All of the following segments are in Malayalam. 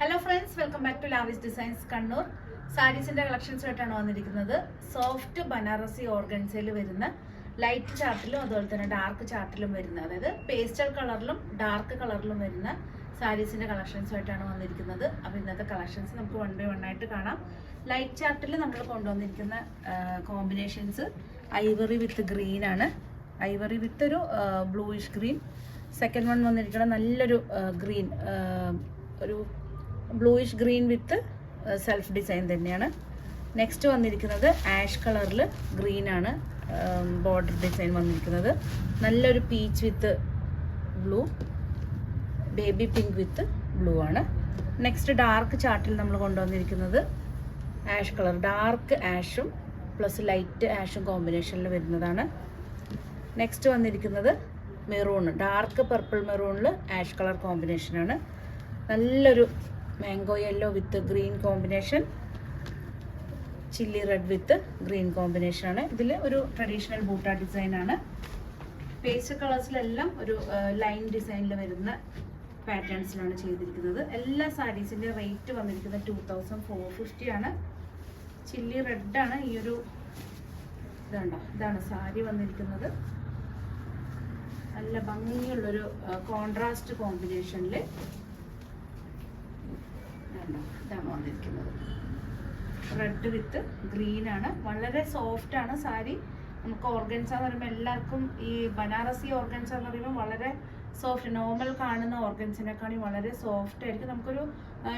Hello friends welcome back to Lavis designs Kannur സാരീസിന്റെ collections ആയിട്ടാണ് വന്നിരിക്കുന്നത്. സോഫ്റ്റ് ബനാറസി ഓർഗൻസയിൽ വരുന്ന ലൈറ്റ് ചാർട്ടിലും അതുപോലെ തന്നെ ഡാർക്ക് ചാർട്ടിലും വരുന്ന അതായത് പേസ്റ്റൽ കളറിലും ഡാർക്ക് കളറിലും വരുന്ന സാരീസിന്റെ കളക്ഷൻസ് ആയിട്ടാണ് വന്നിരിക്കുന്നത്. അപ്പോൾ ഇന്നത്തെ കളക്ഷൻസ് നമുക്ക് വൺ ബൈ വൺ ആയിട്ട് കാണാം. ലൈറ്റ് ചാർട്ടിൽ നമ്മൾ കൊണ്ടുവന്നിരിക്കുന്ന കോമ്പിനേഷൻസ് ഐവറി വിത്ത് ഗ്രീൻ ആണ്. ഐവറി വിത്ത് ഒരു ബ്ലൂയിഷ് ഗ്രീൻ സെക്കൻഡ് വൺ വന്നിരിക്കുന്നത് നല്ലൊരു ഗ്രീൻ ഒരു bluish green with self design തന്നെയാണ്. നെക്സ്റ്റ് വന്നിരിക്കുന്നത് ആഷ് കളറിൽ ഗ്രീൻ ആണ് ബോർഡർ ഡിസൈൻ വന്നിരിക്കുന്നത്. നല്ലൊരു peach with blue baby pink with blue ആണ്. നെക്സ്റ്റ് ഡാർക്ക് ചാർട്ടിൽ നമ്മൾ കൊണ്ടുവന്നിരിക്കുന്നത് ആഷ് കളർ ഡാർക്ക് ആഷും പ്ലസ് ലൈറ്റ് ആഷും കോമ്പിനേഷനിൽ വരുന്നതാണ്. നെക്സ്റ്റ് വന്നിരിക്കുന്നത് മെറൂൺ ഡാർക്ക് പർപ്പിൾ മെറൂണിൽ ആഷ് കളർ കോമ്പിനേഷനാണ് നല്ലൊരു mango yellow with green combination chilli red with green കോമ്പിനേഷനാണ് ഇതിൽ ഒരു ട്രഡീഷണൽ ബൂട്ട ഡിസൈനാണ് പേസ്റ്റ് കളേഴ്സിലെല്ലാം ഒരു ലൈൻ ഡിസൈനിൽ വരുന്ന പാറ്റേൺസിലാണ് ചെയ്തിരിക്കുന്നത്. എല്ലാ സാരീസിന്റെ റേറ്റ് വന്നിരിക്കുന്നത് ടു തൗസൻഡ് ഫോർ ഫിഫ്റ്റി ആണ്. ചില്ലി റെഡാണ് ഈ ഒരു ഇതുണ്ടോ. ഇതാണ് സാരി വന്നിരിക്കുന്നത്. നല്ല ഭംഗിയുള്ളൊരു കോൺട്രാസ്റ്റ് കോമ്പിനേഷനിൽ ഇതാണ് വന്നിരിക്കുന്നത്. റെഡ് വിത്ത് ഗ്രീൻ ആണ്. വളരെ സോഫ്റ്റ് ആണ് സാരി. നമുക്ക് ഓർഗൻസ എന്ന് പറയുമ്പോൾ എല്ലാവർക്കും ഈ ബനാറസി ഓർഗൻസ എന്ന് പറയുമ്പോൾ വളരെ സോഫ്റ്റ് നോർമൽ കാണുന്ന ഓർഗൻസിനെക്കാളും വളരെ സോഫ്റ്റ് ആയിരിക്കും. നമുക്കൊരു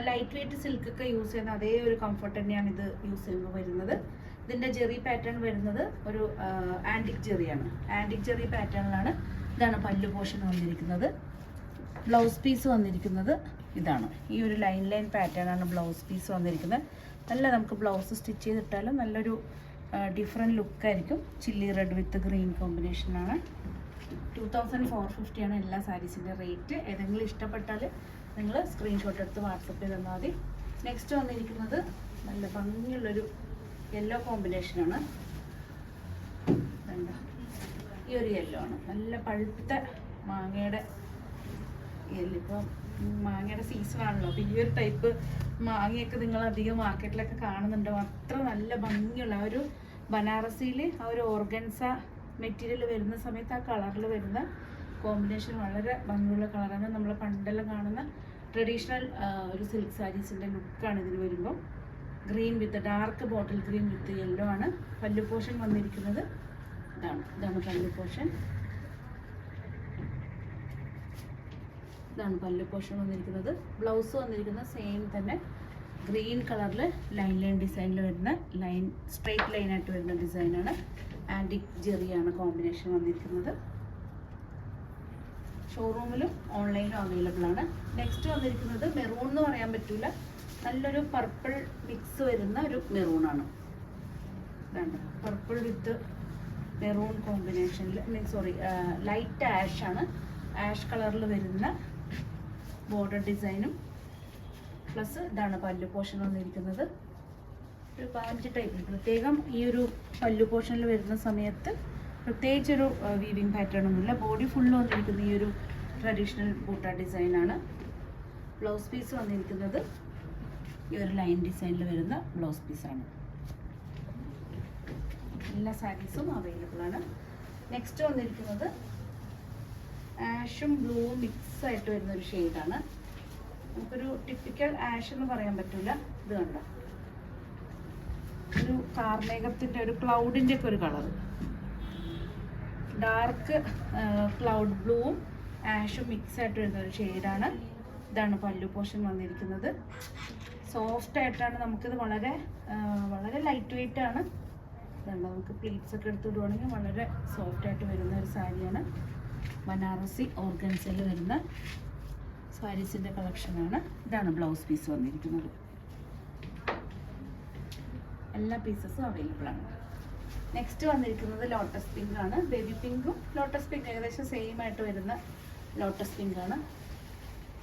ലൈറ്റ് വെയിറ്റ് സിൽക്ക് ഒക്കെ യൂസ് ചെയ്യുന്ന അതേ ഒരു കംഫർട്ട് തന്നെയാണ് ഇത് യൂസ് ചെയ്യുമ്പോൾ വരുന്നത്. ഇതിന്റെ ജെറി പാറ്റേൺ വരുന്നത് ഒരു ആന്റിക് ജെറിയാണ് ആന്റിക് ജെറി പാറ്റേണിലാണ് ഇതാണ് പല്ലു പോഷൻ വന്നിരിക്കുന്നത്. ബ്ലൗസ് പീസ് വന്നിരിക്കുന്നത് ഇതാണ്. ഈ ഒരു ലൈൻ ലൈൻ പാറ്റേൺ ആണ് ബ്ലൗസ് പീസ് വന്നിരിക്കുന്നത്. നല്ല നമുക്ക് ബ്ലൗസ് സ്റ്റിച്ച് ചെയ്തിട്ടാലും നല്ലൊരു ഡിഫറെന്റ് ലുക്കായിരിക്കും ചില്ലി റെഡ് വിത്ത് ഗ്രീൻ കോമ്പിനേഷനാണ് ടു തൗസൻഡ് ഫോർ ഫിഫ്റ്റിയാണ് എല്ലാ സാരീസിന്റെ റേറ്റ് ഏതെങ്കിലും ഇഷ്ടപ്പെട്ടാൽ നിങ്ങൾ സ്ക്രീൻഷോട്ട് എടുത്ത് വാട്സപ്പ് ചെയ്ത് തന്നാൽ മതി. നെക്സ്റ്റ് വന്നിരിക്കുന്നത് നല്ല ഭംഗിയുള്ളൊരു യെല്ലോ കോമ്പിനേഷനാണ് ഈ ഒരു യെല്ലോ ആണ്. നല്ല പഴുത്ത മാങ്ങയുടെ ഇപ്പം മാങ്ങയുടെ സീസൺ ആണല്ലോ. അപ്പോൾ ഈ ഒരു ടൈപ്പ് മാങ്ങയൊക്കെ നിങ്ങൾ അധികം മാർക്കറ്റിലൊക്കെ കാണുന്നുണ്ടോ? അത്ര നല്ല ഭംഗിയുള്ള ആ ഒരു ബനാറസിയിൽ ആ ഒരു ഓർഗൻസ മെറ്റീരിയൽ വരുന്ന സമയത്ത് ആ കളറിൽ വരുന്ന കോമ്പിനേഷൻ വളരെ ഭംഗിയുള്ള കളറാണ്. നമ്മൾ പണ്ടെല്ലാം കാണുന്ന ട്രഡീഷണൽ ഒരു സിൽക്ക് സാരീസിന്റെ ലുക്കാണ് ഇതിന് വരുമ്പോൾ green with dark bottle green with yellow ആണ്. പല്ലു പോർഷൻ വന്നിരിക്കുന്നത്. ഇതാണ്. ഇതാണ് പല്ലു പോർഷൻ ഇതാണ് പല്ലു പോർഷൻ വന്നിരിക്കുന്നത്. ബ്ലൗസ് വന്നിരിക്കുന്നത് സെയിം തന്നെ. ഗ്രീൻ കളറിൽ ലൈൻ ലൈൻ ഡിസൈനിൽ വരുന്ന ലൈൻ സ്ട്രെയിറ്റ് ലൈനായിട്ട് വരുന്ന ഡിസൈനാണ് ആന്റിക് ജെറിയാണ് കോമ്പിനേഷൻ വന്നിരിക്കുന്നത്. ഷോറൂമിലും ഓൺലൈനും അവൈലബിൾ ആണ്. നെക്സ്റ്റ് വന്നിരിക്കുന്നത് മെറൂൺ എന്ന് പറയാൻ പറ്റില്ല നല്ലൊരു പർപ്പിൾ മിക്സ് വരുന്ന ഒരു മെറൂണാണ് ഇതാണ് പർപ്പിൾ വിത്ത് മെറൂൺ കോമ്പിനേഷനിൽ സോറി ലൈറ്റ് ആഷ് ആണ്. ആഷ് കളറിൽ വരുന്ന ബോർഡർ ഡിസൈനും പ്ലസ് ഇതാണ് പല്ലു പോർഷൻ വന്നിരിക്കുന്നത്. ഒരു പാഞ്ച് ടൈപ്പ് പ്രത്യേകം ഈ ഒരു പല്ലു പോർഷനിൽ വരുന്ന സമയത്ത് പ്രത്യേകിച്ചൊരു വീവിങ് പാറ്റേൺ ഒന്നുമില്ല. ബോഡി ഫുള്ള് വന്നിരിക്കുന്ന ഈ ഒരു ട്രഡീഷണൽ ബൂട്ട ഡിസൈനാണ് ബ്ലൗസ് പീസ് വന്നിരിക്കുന്നത് ഈ ഒരു ലൈൻ ഡിസൈനിൽ വരുന്ന ബ്ലൗസ് പീസാണ് എല്ലാ സാരീസും അവൈലബിൾ ആണ്. നെക്സ്റ്റ് വന്നിരിക്കുന്നത് ആഷും ബ്ലൂവും മിക്സ് ആയിട്ട് വരുന്ന ഒരു ഷെയ്ഡാണ്. നമുക്കൊരു ടിപ്പിക്കൽ ആഷ് എന്ന് പറയാൻ പറ്റില്ല ഇത് കണ്ടോ? ഒരു കാർമേഘത്തിന്റെ ഒരു ക്ലൗഡിന്റെ ഒക്കെ ഒരു കളർ. ഡാർക്ക് ക്ലൗഡ് ബ്ലൂവും ആഷും മിക്സ് ആയിട്ട് വരുന്ന ഒരു ഷെയ്ഡാണ്. ഇതാണ് പല്ലു പോർഷൻ വന്നിരിക്കുന്നത്. സോഫ്റ്റ് ആയിട്ടാണ് നമുക്കിത് വളരെ വളരെ ലൈറ്റ് വെയിറ്റ് ആണ്. നമുക്ക് പ്ലീറ്റ്സ് ഒക്കെ എടുത്ത് വിടുവാണെങ്കിൽ വളരെ സോഫ്റ്റ് ആയിട്ട് വരുന്ന ഒരു സാരിയാണ്. ബനാറസി ഓർഗൻസിൽ വരുന്ന സാരീസിന്റെ കളക്ഷനാണ്. ഇതാണ് ബ്ലൗസ് പീസ് വന്നിരിക്കുന്നത്. എല്ലാ പീസസും അവൈലബിൾ ആണ്. നെക്സ്റ്റ് വന്നിരിക്കുന്നത് ലോട്ടസ് പിങ്ക് ആണ്. ബേബി പിങ്കും ലോട്ടസ് പിങ്ക് ഏകദേശം സെയിം ആയിട്ട് വരുന്ന ലോട്ടസ് പിങ്ക് ആണ്.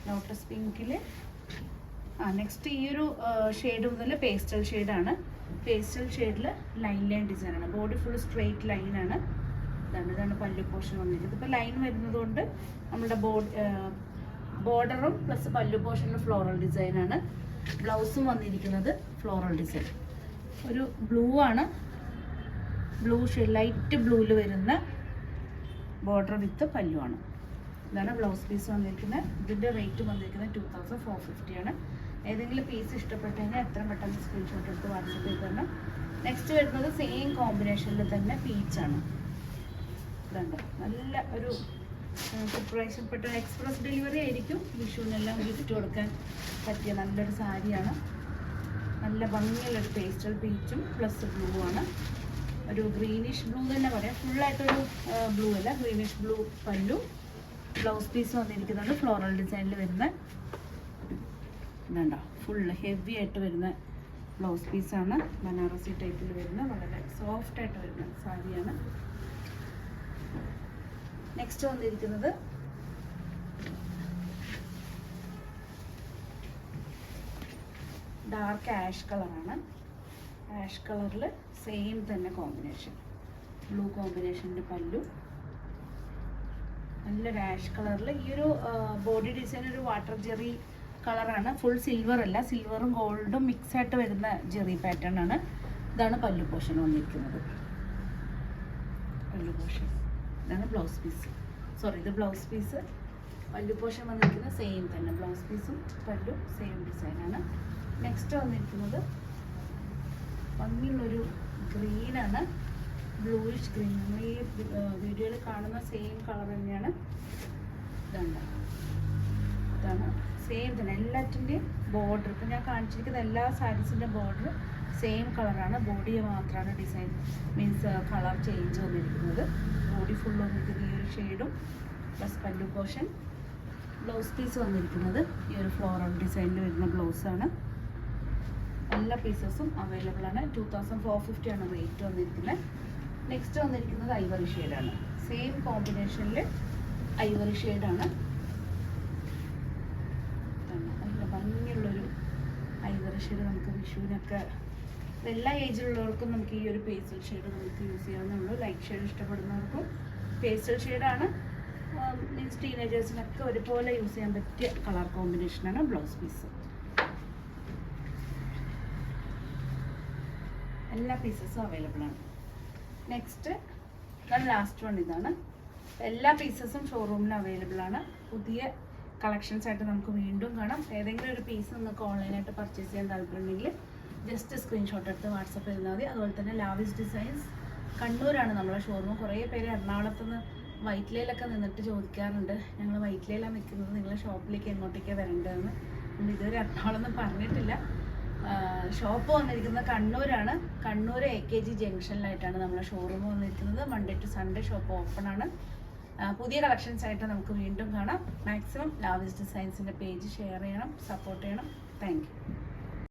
ലോട്ടസ് പിങ്കിൽ ആ നെക്സ്റ്റ് ഈ ഒരു ഷെയ്ഡ് മുതൽ പേസ്റ്റൽ ഷെയ്ഡാണ് പേസ്റ്റൽ ഷെയ്ഡിൽ ലൈൻ ലൈൻ ഡിസൈനാണ് ബോഡി ഫുൾ സ്ട്രെയിറ്റ് ലൈനാണ് ഇതാണ് ഇതാണ് പല്ലു പോർഷൻ വന്നിരിക്കുന്നത്. ഇതിപ്പോൾ ലൈൻ വരുന്നത് കൊണ്ട് നമ്മുടെ ബോർഡ് ബോർഡറും പ്ലസ് പല്ലു പോർഷനും ഫ്ലോറൽ ഡിസൈൻ ആണ്. ബ്ലൗസും വന്നിരിക്കുന്നത് ഫ്ലോറൽ ഡിസൈൻ ഒരു ബ്ലൂ ആണ്. ബ്ലൂ ലൈറ്റ് ബ്ലൂവിൽ വരുന്ന ബോർഡർ വിത്ത് പല്ലു ആണ്. ഇതാണ് ബ്ലൗസ് പീസ് വന്നിരിക്കുന്നത്. ഇതിന്റെ റേറ്റ് വന്നിരിക്കുന്നത് ടു തൗസൻഡ് ഫോർ ഫിഫ്റ്റി ആണ്. ഏതെങ്കിലും പീസ് ഇഷ്ടപ്പെട്ടു കഴിഞ്ഞാൽ എത്ര പെട്ടെന്ന് സ്ക്രീൻഷോട്ട് എടുത്ത് വാട്സപ്പ് ചെയ്ത് തരണം. നെക്സ്റ്റ് വരുന്നത് സെയിം കോമ്പിനേഷനിൽ തന്നെ പീച്ചാണ് ഇതുണ്ട്. നല്ല ഒരു പ്രിപ്പറേഷൻ പെട്ടെന്ന് എക്സ്പ്രസ് ഡെലിവറി ആയിരിക്കും. വിഷുവിനെല്ലാം ഗിഫ്റ്റ് കൊടുക്കാൻ പറ്റിയ നല്ലൊരു സാരിയാണ്. നല്ല ഭംഗിയുള്ളൊരു പേസ്റ്റൽ പീച്ചും പ്ലസ് ബ്ലൂ ആണ്. ഒരു ഗ്രീനിഷ് ബ്ലൂ തന്നെ പറയാം. ഫുള്ളായിട്ടൊരു ബ്ലൂ അല്ല. Greenish blue pallu. Blouse piece വന്നിരിക്കുന്നത് ഫ്ലോറൽ ഡിസൈനിൽ വരുന്ന ഇതുണ്ടോ? ഫുള്ള് ഹെവി ആയിട്ട് വരുന്ന ബ്ലൗസ് പീസാണ് ബനാറസി ടൈപ്പിൽ വരുന്ന വളരെ സോഫ്റ്റ് ആയിട്ട് വരുന്ന സാരിയാണ്. നെക്സ്റ്റ് വന്നിരിക്കുന്നത്. ഡാർക്ക് ആഷ് കളറാണ് ആഷ് കളറിൽ സെയിം തന്നെ കോമ്പിനേഷൻ ബ്ലൂ കോമ്പിനേഷന്റെ പല്ലു. നല്ലൊരു ആഷ് കളറിൽ ഈ ഒരു ബോഡി ഡിസൈൻ ഒരു വാട്ടർ ജെറി കളറാണ് ഫുൾ സിൽവർ അല്ല. സിൽവറും ഗോൾഡും മിക്സ് ആയിട്ട് വരുന്ന ജെറി പാറ്റേൺ ആണ്. ഇതാണ് പല്ലു പോഷൻ വന്നിരിക്കുന്നത്. പല്ലു പോർഷൻ ഇതാണ് ബ്ലൗസ് പീസ് സോറി ഇത് ബ്ലൗസ് പീസ് പല്ലു പോർഷൻ വന്നിരിക്കുന്നത് സെയിം തന്നെ. ബ്ലൗസ് പീസും പല്ലു സെയിം ഡിസൈനാണ് നെക്സ്റ്റ് വന്നിരിക്കുന്നത് ഭംഗിയുള്ളൊരു ഗ്രീനാണ് ബ്ലൂയിഷ് ഗ്രീൻ നമ്മൾ ഈ വീഡിയോയിൽ കാണുന്ന സെയിം കളർ തന്നെയാണ്. ഇതാണ് ഇതാണ്. സെയിം തന്നെ. എല്ലാറ്റിന്റെയും ബോർഡർ ഇപ്പം ഞാൻ കാണിച്ചിരിക്കുന്ന എല്ലാ സാരീസിന്റെ ബോർഡർ സെയിം കളറാണ് ബോഡി മാത്രമാണ് ഡിസൈൻ മീൻസ് കളർ ചേഞ്ച് വന്നിരിക്കുന്നത്. ബോഡി ഫുൾ വന്നിരിക്കുന്നത് ഈ ഒരു ഷെയ്ഡും പ്ലസ് പല്ലു പോർഷൻ ബ്ലൗസ് പീസ് വന്നിരിക്കുന്നത്. ഈ ഒരു ഫ്ലോറൽ ഡിസൈനിൽ വരുന്ന ബ്ലൗസാണ് എല്ലാ പീസസും അവൈലബിൾ ആണ്. ടു തൗസൻഡ് ഫോർ ഫിഫ്റ്റി ആണ് റേറ്റ് വന്നിരിക്കുന്നത്. നെക്സ്റ്റ് വന്നിരിക്കുന്നത് ഐവറി ഷെയ്ഡാണ് സെയിം കോമ്പിനേഷനിൽ ഐവറി ഷെയ്ഡാണ് ഭംഗിയുള്ളൊരു ഐവറി ഷെയ്ഡ് നമുക്ക് വിഷുവിനൊക്കെ എല്ലാ ഏജിലുള്ളവർക്കും നമുക്ക് ഈ ഒരു പേസ്റ്റൽ ഷെയ്ഡ് നമുക്ക് യൂസ് ചെയ്യാവുന്നുള്ളൂ ലൈറ്റ് ഷെയ്ഡ് ഇഷ്ടപ്പെടുന്നവർക്കും പേസ്റ്റൽ ഷെയ്ഡാണ് മീൻസ് ടീനേജേഴ്സിനൊക്കെ ഒരുപോലെ യൂസ് ചെയ്യാൻ പറ്റിയ കളർ കോമ്പിനേഷനാണ് ബ്ലൗസ് പീസ് എല്ലാ പീസസും അവൈലബിൾ ആണ്. നെക്സ്റ്റ് ലാസ്റ്റ് വൺ ഇതാണ്. എല്ലാ പീസസും ഷോറൂമിൽ അവൈലബിൾ ആണ്. പുതിയ കളക്ഷൻസ് ആയിട്ട് നമുക്ക് വീണ്ടും കാണാം. ഏതെങ്കിലും ഒരു പീസ് നിങ്ങൾക്ക് ഓൺലൈനായിട്ട് പർച്ചേസ് ചെയ്യാൻ താല്പര്യമുണ്ടെങ്കിൽ ജസ്റ്റ് സ്ക്രീൻഷോട്ട് എടുത്ത് വാട്സപ്പ് ചെയ്താൽ മതി. അതുപോലെ തന്നെ ലാവിസ് ഡിസൈൻസ് കണ്ണൂരാണ് നമ്മളെ ഷോറൂം കുറേ പേര് എറണാകുളത്ത് നിന്ന് വൈറ്റ്ലയിലൊക്കെ നിന്നിട്ട് ചോദിക്കാറുണ്ട്. ഞങ്ങൾ വൈറ്റ്ലയിലാണ് നിൽക്കുന്നത്. നിങ്ങളെ ഷോപ്പിലേക്ക് എങ്ങോട്ടേക്കാണ് വരേണ്ടതെന്ന്? നമ്മൾ ഇതുവരെ എറണാകുളം പറഞ്ഞിട്ടില്ല. ഷോപ്പ് വന്നിരിക്കുന്നത് കണ്ണൂരാണ്. കണ്ണൂർ എ കെ ജി ജംഗ്ഷനിലായിട്ടാണ് നമ്മളെ ഷോറൂം വന്നിരിക്കുന്നത്. Monday to Sunday shop open ആണ്. പുതിയ കളക്ഷൻസ് ആയിട്ട് നമുക്ക് വീണ്ടും കാണാം. മാക്സിമം ലാവിസ് ഡിസൈൻസിന്റെ പേജ് ഷെയർ ചെയ്യണം സപ്പോർട്ട് ചെയ്യണം. താങ്ക്